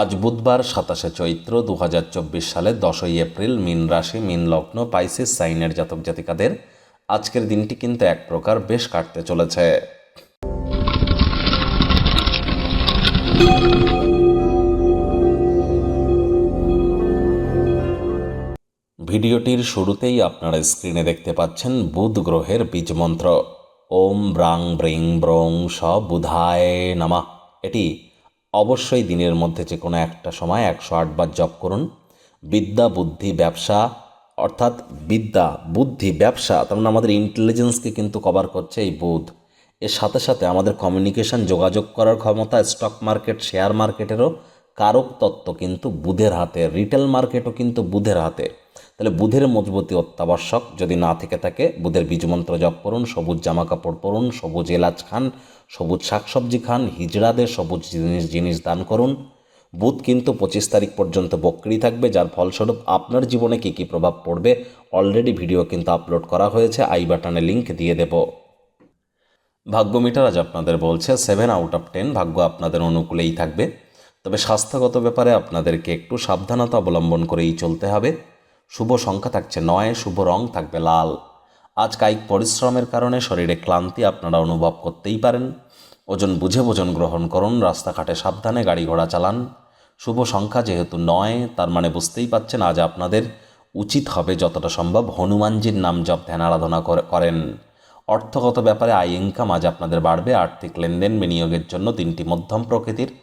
আজ বুধবার সাতাশে চৈত্র দু সালের দশই এপ্রিল মিন রাশি, মিন লগ্ন, পাইসিস, সাইনের জাতক জাতিকাদের আজকের দিনটি কিন্তু এক প্রকার বেশ কাটতে চলেছে। ভিডিওটির শুরুতেই আপনারা স্ক্রিনে দেখতে পাচ্ছেন বুধ গ্রহের বীজ মন্ত্র। ওম ব্রাং ব্রিং ব্রং স বুধায় নামা। এটি অবশ্যই দিনের মধ্যে যে কোনো একটা সময় একশো আটবার জপ করুন। বিদ্যা, বুদ্ধি, ব্যবসা, অর্থাৎ বিদ্যা, বুদ্ধি, ব্যবসা, তার মানে আমাদের ইন্টেলিজেন্সকে কিন্তু কভার করছে এই বুধ। এর সাথে সাথে আমাদের কমিউনিকেশন যোগাযোগ করার ক্ষমতা স্টক মার্কেট শেয়ার মার্কেটেরও কারক তত্ত্ব কিন্তু বুধের হাতে রিটেল মার্কেটও কিন্তু বুধের হাতে। তাহলে বুধের মজবুতি অত্যাবশ্যক। যদি না থেকে থাকে, বুধের বীজমন্ত্র জপ করুন, সবুজ জামা কাপড় পরুন, সবুজ এলাচ খান, সবুজ শাকসবজি খান, হিজড়াদের সবুজ জিনিস জিনিস দান করুন। বুধ কিন্তু পঁচিশ তারিখ পর্যন্ত বক্রি থাকবে, যার ফলস্বরূপ আপনার জীবনে কী কী প্রভাব পড়বে অলরেডি ভিডিও কিন্তু আপলোড করা হয়েছে, আই বাটনে লিঙ্ক দিয়ে দেব। ভাগ্য মিটার আজ আপনাদের বলছে সেভেন আউট অফ টেন ভাগ্য আপনাদের অনুকূলেই থাকবে। তবে স্বাস্থ্যগত ব্যাপারে আপনাদেরকে একটু সাবধানতা অবলম্বন করেই চলতে হবে। শুভ সংখ্যা থাকছে নয়, শুভ রং থাকবে লাল। আজ কায়িক পরিশ্রমের কারণে শরীরে ক্লান্তি আপনারা অনুভব করতেই পারেন। ওজন বুঝে ভোজন গ্রহণ করুন, রাস্তাঘাটে সাবধানে গাড়ি ঘোড়া চালান। শুভ সংখ্যা যেহেতু নয়, তার মানে বুঝতেই পাচ্ছেন আজ আপনাদের উচিত হবে যতটা সম্ভব হনুমানজির নাম জপ ধ্যান আরাধনা করে- করেন। অর্থগত ব্যাপারে আয় ইনকাম আজ আপনাদের বাড়বে, আর্থিক লেনদেন বিনিয়োগের জন্য তিনটি মধ্যম প্রকৃতির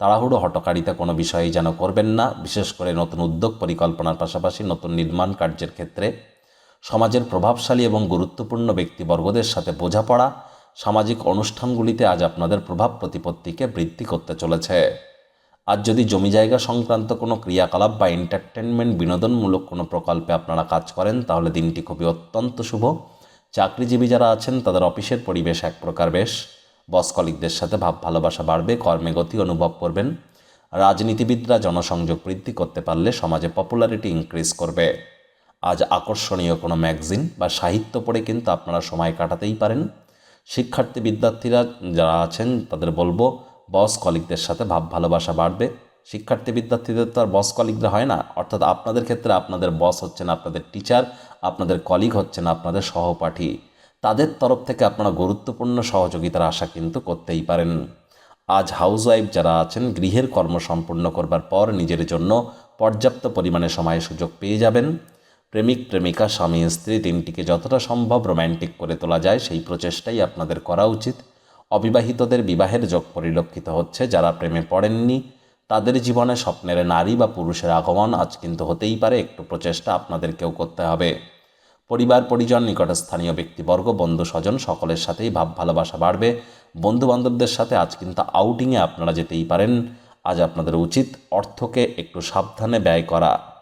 তাড়াহুড়ো, হটকারিতা কোনো বিষয়েই যেন করবেন না। বিশেষ করে নতুন উদ্যোগ পরিকল্পনার পাশাপাশি নতুন নির্মাণ কার্যের ক্ষেত্রে সমাজের প্রভাবশালী এবং গুরুত্বপূর্ণ ব্যক্তিবর্গদের সাথে বোঝাপড়া, সামাজিক অনুষ্ঠানগুলিতে আজ আপনাদের প্রভাব প্রতিপত্তিকে বৃদ্ধি করতে চলেছে। আজ যদি জমি জায়গা সংক্রান্ত কোনো ক্রিয়াকলাপ বা এন্টারটেনমেন্ট বিনোদনমূলক কোনো প্রকল্পে আপনারা কাজ করেন, তাহলে দিনটি খুবই অত্যন্ত শুভ। চাকরিজীবী যারা আছেন, তাদের অফিসের পরিবেশ এক প্রকার বেশ। বস কলিকদের সাথে ভাব ভালোবাসা বাড়বে, কর্মে গতি অনুভব করবেন। রাজনীতিবিদরা জনসংযোগ বৃদ্ধি করতে পারলে সমাজে পপুলারিটি ইনক্রিজ করবে। আজ আকর্ষণীয় কোনো ম্যাগাজিন বা সাহিত্য পড়ে কিন্তু আপনারা সময় কাটাতেই পারেন। শিক্ষার্থী বিদ্যার্থীরা যারা আছেন, তাদের বলব বস কলিকদের সাথে ভাব ভালোবাসা বাড়বে। শিক্ষার্থী বিদ্যার্থীদের তো আর বস কলিগরা হয় না। অর্থাৎ আপনাদের ক্ষেত্রে আপনাদের বস হচ্ছেন আপনাদের টিচার আপনাদের কলিগ হচ্ছেন আপনাদের সহপাঠী। তাদের তরফ থেকে আপনারা গুরুত্বপূর্ণ সহযোগিতার আশা কিন্তু করতেই পারেন। আজ হাউসওয়াইফ যারা আছেন, গৃহের কর্ম সম্পূর্ণ করবার পর নিজের জন্য পর্যাপ্ত পরিমাণে সময় সুযোগ পেয়ে যাবেন। প্রেমিক, প্রেমিকা, স্বামী, স্ত্রী দিনটিকে যতটা সম্ভব রোম্যান্টিক করে তোলা যায়, সেই প্রচেষ্টাই আপনাদের করা উচিত। অবিবাহিতদের বিবাহের যোগ পরিলক্ষিত হচ্ছে, যারা প্রেমে পড়েননি, তাদের জীবনে স্বপ্নের নারী বা পুরুষের আগমন আজ কিন্তু হতেই পারে, একটু প্রচেষ্টা আপনাদেরকেও করতে হবে। পরিবার, পরিজন নিকটস্থানীয় ব্যক্তিবর্গ, বন্ধু, স্বজন সকলের সাথেই ভাব, ভালোবাসা বাড়বে। বন্ধু বান্ধবদের সাথে আজ কিন্তু আউটিংয়ে আপনারা যেতেই পারেন। আজ আপনাদের উচিত অর্থকে একটু সাবধানে ব্যয় করা।